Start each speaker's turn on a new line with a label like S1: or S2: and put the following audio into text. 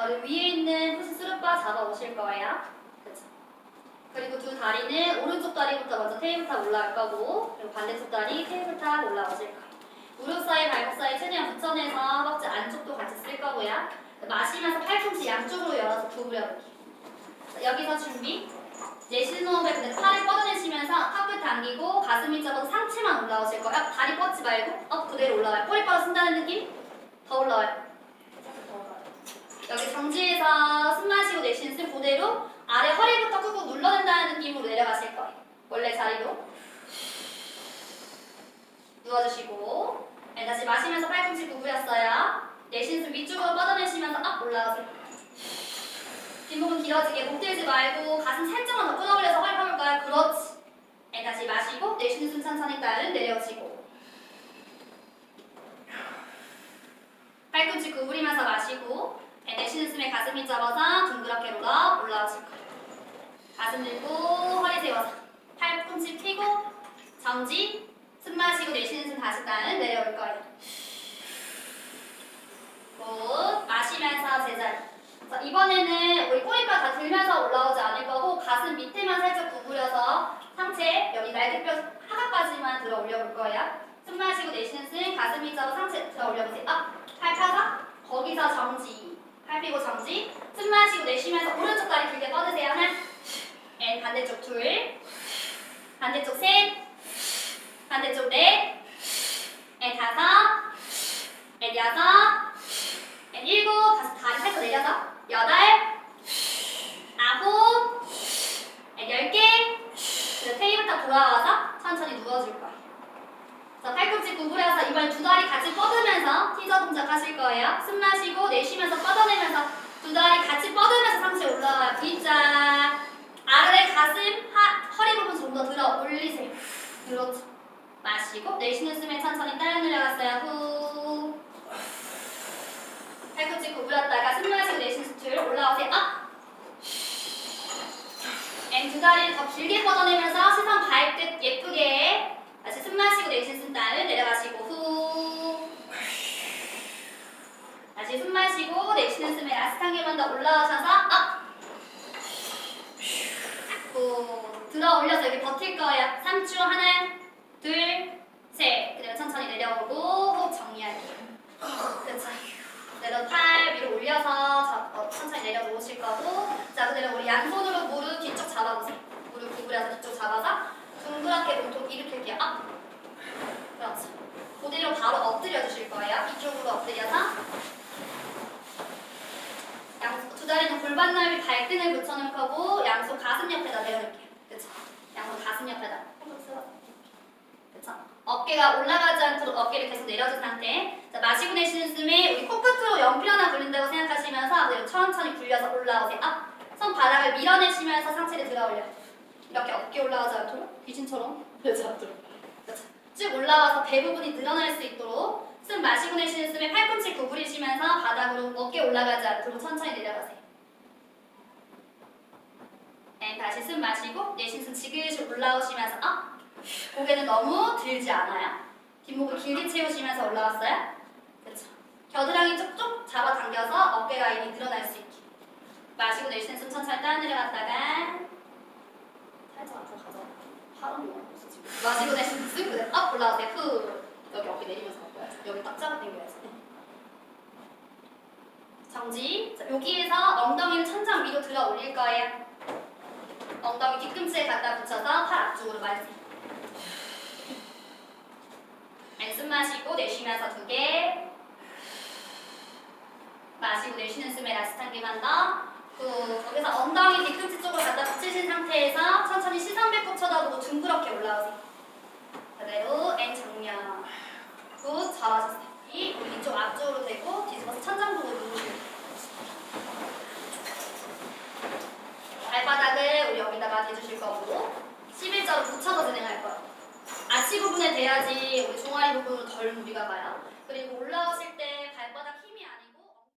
S1: 자, 우리 위에 있는 푸시 스룹바 잡아오실 거예요. 그쵸? 그리고 두 다리는 오른쪽 다리부터 먼저 테이블 탑 올라갈 거고 그리고 반대쪽 다리 테이블 탑 올라오실 거예요. 무릎 사이, 발목 사이 최대한 붙여내서 허벅지 안쪽도 같이 쓸 거고요. 마시면서 팔꿈치 양쪽으로 열어서 구부려보기. 자, 여기서 준비. 내쉬는 호흡에 근데 팔을 뻗어내시면서 턱을 당기고 가슴이 접어서 상체만 올라오실 거예요. 다리 뻗지 말고 업 그대로 올라와요. 꼬리 뻗어 쓴다는 느낌? 더 올라와요. 여기 정지해서 숨 마시고 내쉬는 숨 그대로 아래 허리부터 꾹꾹 눌러낸다는 느낌으로 내려가실 거예요. 원래 자리로. 누워주시고 네, 다시 마시면서 팔꿈치 구부렸어요. 내쉬는 숨 위쪽으로 뻗어내시면서 업 올라가세요. 뒷목은 길어지게 목 들지 말고 가슴 살짝만 더 끌어올려서 허리 펴볼까요? 그렇지. 네, 다시 마시고 내쉬는 숨 천천히 다른 내려오시고 팔꿈치 구부리면서 마시고 네, 내쉬는 숨에 가슴이 접어서 둥그렇게 롤업 올라오실 거예요. 가슴 들고 허리 세워서 팔꿈치 펴고 정지 숨 마시고 내쉬는 숨 다시 다른 내려올 거예요. 굿 마시면서 제자리 자, 이번에는 우리 꼬리뼈 다 들면서 올라오지 않을 거고 가슴 밑에만 살짝 구부려서 상체 여기 날개뼈 하각까지만 들어 올려볼 거예요. 숨 마시고 내쉬는 숨 가슴 밑으로 상체 들어 올려보세요. 업! 팔 펴서 거기서 정지. 팔 펴고 정지. 숨 마시고 내쉬면서 오른쪽 다리 길게 뻗으세요. 하나. 앤 반대쪽 둘. 반대쪽 셋. 반대쪽 넷. 앤 다섯. 앤 여섯. 앤 일곱. 다시 다리 살짝 내려서. 여덟. 아홉. 앤 열 개. 그리고 테이블 탑 돌아와서 천천히 누워줄 거예요. 자, 팔꿈치 구부려서 이번에 두 다리 같이 뻗으면서 티저 동작 하실 거예요. 숨 마시고 내쉬면서 뻗어내면서 두 다리 같이 뻗으면서 상체 올라와요. V자. 아래 가슴, 하, 허리 부분 좀 더 들어 올리세요. 그렇죠. 마시고 내쉬는 숨에 천천히 따라 내려갔어요. 후. 팔꿈치 구부렸다가 숨 마시고 내쉬는 숨줄 올라오세요. 업. 앤두 다리를 더 길게 뻗어내면서 시선 발끝 예쁘게 다시 숨 마시고 내쉬는 숨 따를 내려가시고 후. 다시 숨 마시고 내쉬는 숨에 개만 더 올라오셔서 업 후. 들어 올려서 여기 버틸 거예요. 3주 하나 둘셋. 그대로 천천히 내려오고 호흡 정리할게요. 그렇죠. 팔 위로 올려서 자, 어, 천천히 내려 놓으실 거고. 자 그대로 우리 양손으로 무릎 뒤쪽 잡아보세요. 무릎 구부려서 뒤쪽 잡아서 둥그렇게 몸통 일으킬게요 업 그렇죠 그대로 바로 엎드려 주실 거예요. 이쪽으로 엎드려서. 양, 두 다리는 골반 넓이 발등을 붙여놓을 거고 양손 가슴 옆에다 내려놓을게요. 그렇죠 양손 가슴 옆에다. 그렇죠 어깨가 올라가지 않도록 어깨를 계속 내려준 상태. 자, 마시고 내쉬는 숨에 우리 코끝으로 연필 하나 굴린다고 생각하시면서 천천히 굴려서 올라오세요. 업. 손바닥을 밀어내시면서 상체를 들어 올려요. 이렇게 어깨 올라가지 않도록 귀신처럼 그렇지 않도록. 그렇죠. 쭉 올라와서 배 부분이 늘어날 수 있도록 숨 마시고 내쉬는 숨에 팔꿈치 구부리시면서 바닥으로 어깨 올라가지 않도록 천천히 내려가세요. 네, 다시 숨 마시고 내쉬는 숨 지그시 올라오시면서 업. 고개는 너무 들지 않아요. 뒷목을 길게 채우시면서 올라왔어요. 그렇죠. 겨드랑이 쪽쪽 잡아당겨서 어깨 라인이 늘어날 수 있게. 마시고 내쉬는 숨 천천히 따라 내려갔다가. 모았어 지금. 마시고 내쉬는 숨 그대로 업 올라오세요. 후. 여기 어깨 내리면서 가봐야죠. 여기 딱 잡아 당겨야지. 정지. 자, 여기에서 엉덩이를 천장 위로 들어 올릴 거예요. 엉덩이 뒤꿈치에 갖다 붙여서 팔 앞쪽으로 말지. 숨 마시고 내쉬면서 두 개. 마시고 내쉬는 숨에 라스트 한 개만 더. 그 거기서 엉덩이 뒤꿈치 쪽으로 갖다 붙이신 상태에서 천천히 시선 배꼽 쳐다보고 둥그렇게 올라오세요. 그대로 앤 정면. 굿 잘하셨어요. 이 이쪽 앞쪽으로 대고 뒤집어서 천장 보고 누우세요. 발바닥을 우리 여기다가 대주실 거고 11자로 붙여서 진행할 거예요. 아치 부분에 대야지 우리 종아리 부분을 덜 무리가 가요. 그리고 올라오실 때